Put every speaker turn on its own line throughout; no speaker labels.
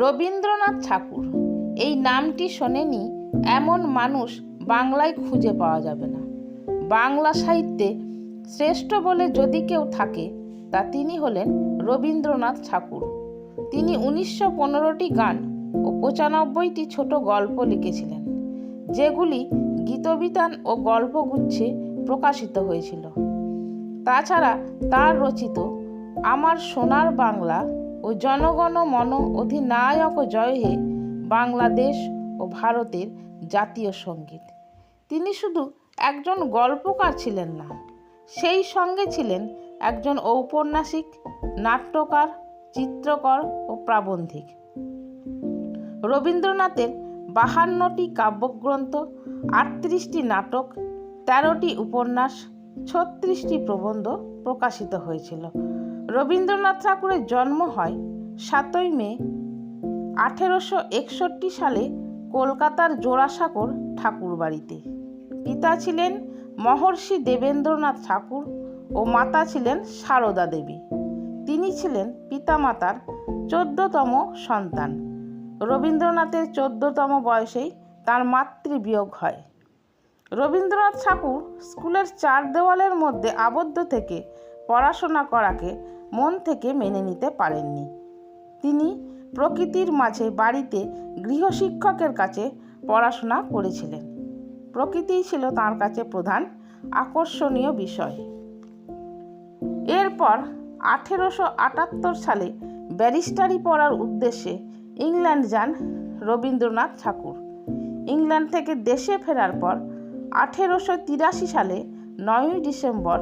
রবীন্দ্রনাথ ঠাকুর। এই নামটি শোনেনি এমন মানুষ বাংলায় খুঁজে পাওয়া যাবে না। বাংলা সাহিত্যে শ্রেষ্ঠ বলে যদি কেউ থাকে, তা তিনি হলেন রবীন্দ্রনাথ ঠাকুর। তিনি উনিশশো পনেরোটি গান ও পঁচানব্বইটি ছোট গল্প লিখেছিলেন, যেগুলি গীতবিতান ও গল্পগুচ্ছে প্রকাশিত হয়েছিল। তাছাড়া তার রচিত আমার সোনার বাংলা ও জনগণ মন অধিনায়ক জয় হে বাংলাদেশ ও ভারতের জাতীয় সংগীত। তিনি শুধু একজন গল্পকার ছিলেন না, সেই সঙ্গে ছিলেন একজন ঔপন্যাসিক, নাট্যকার, চিত্রকর ও প্রাবন্ধিক। রবীন্দ্রনাথের বাহান্নটি কাব্যগ্রন্থ, আটত্রিশটি নাটক, তেরোটি উপন্যাস, ছত্রিশটি প্রবন্ধ প্রকাশিত হয়েছিল। রবীন্দ্রনাথ ঠাকুরের জন্ম হয় সাতই মে, আঠেরোশো একষট্টি সালে কলকাতার জোড়াসাঁকোর ঠাকুরবাড়িতে। পিতা ছিলেন মহর্ষি দেবেন্দ্রনাথ ঠাকুর ও মাতা ছিলেন সারদা দেবী। তিনি ছিলেন পিতামাতার চোদ্দতম সন্তান। রবীন্দ্রনাথের চোদ্দতম বয়সেই তার মাতৃবিয়োগ হয়। রবীন্দ্রনাথ ঠাকুর স্কুলের চার দেওয়ালের মধ্যে আবদ্ধ থেকে পড়াশোনা করাকে মন থেকে মেনে নিতে পারেননি। তিনি প্রকৃতির মাঝে বাড়িতে গৃহশিক্ষকের কাছে পড়াশোনা করেছিলেন। প্রকৃতিই ছিল তার কাছে প্রধান আকর্ষণীয় বিষয়। এরপর আঠেরোশো আটাত্তর সালে ব্যারিস্টারি পড়ার উদ্দেশ্যে ইংল্যান্ড যান রবীন্দ্রনাথ ঠাকুর। ইংল্যান্ড থেকে দেশে ফেরার পর আঠেরোশো তিরাশি সালে নয়ই ডিসেম্বর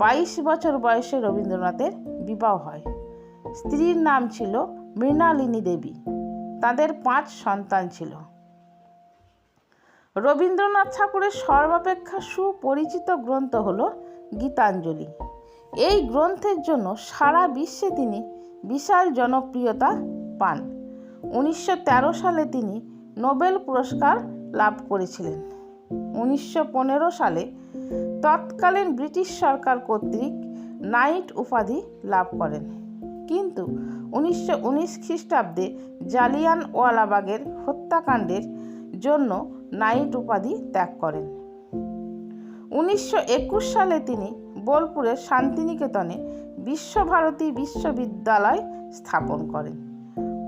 বাইশ বছর বয়সে রবীন্দ্রনাথের বিবাহ হয়। স্ত্রীর নাম ছিল মৃণালিনী দেবী। তাদের পাঁচ সন্তান ছিল। রবীন্দ্রনাথ ঠাকুরের সর্বাপেক্ষা সুপরিচিত গ্রন্থ হল গীতাঞ্জলি। এই গ্রন্থের জন্য সারা বিশ্বে তিনি বিশাল জনপ্রিয়তা পান। উনিশশো তেরো সালে তিনি নোবেল পুরস্কার লাভ করেছিলেন। উনিশশো পনেরো সালে তৎকালীন ব্রিটিশ সরকার কর্তৃক নাইট উপাধি লাভ করেন। কিন্তু উনিশশো উনিশ খ্রিস্টাব্দে জালিয়ান ওয়ালাবাগের হত্যাকাণ্ডের জন্য নাইট উপাধি ত্যাগ করেন। উনিশশো একুশ সালে তিনি বোলপুরের শান্তিনিকেতনে বিশ্বভারতী বিশ্ববিদ্যালয় স্থাপন করেন।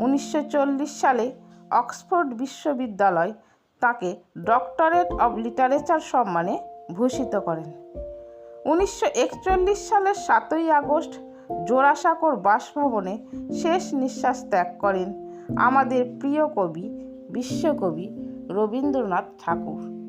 উনিশশো চল্লিশ সালে অক্সফোর্ড বিশ্ববিদ্যালয় তাকে ডক্টরেট অব লিটারেচার সম্মানে ভূষিত করেন। উনিশশো একচল্লিশ সালের সাতই আগস্ট জোড়াসাঁকোর বাসভবনে শেষ নিঃশ্বাস ত্যাগ করেন আমাদের প্রিয় কবি, বিশ্বকবি রবীন্দ্রনাথ ঠাকুর।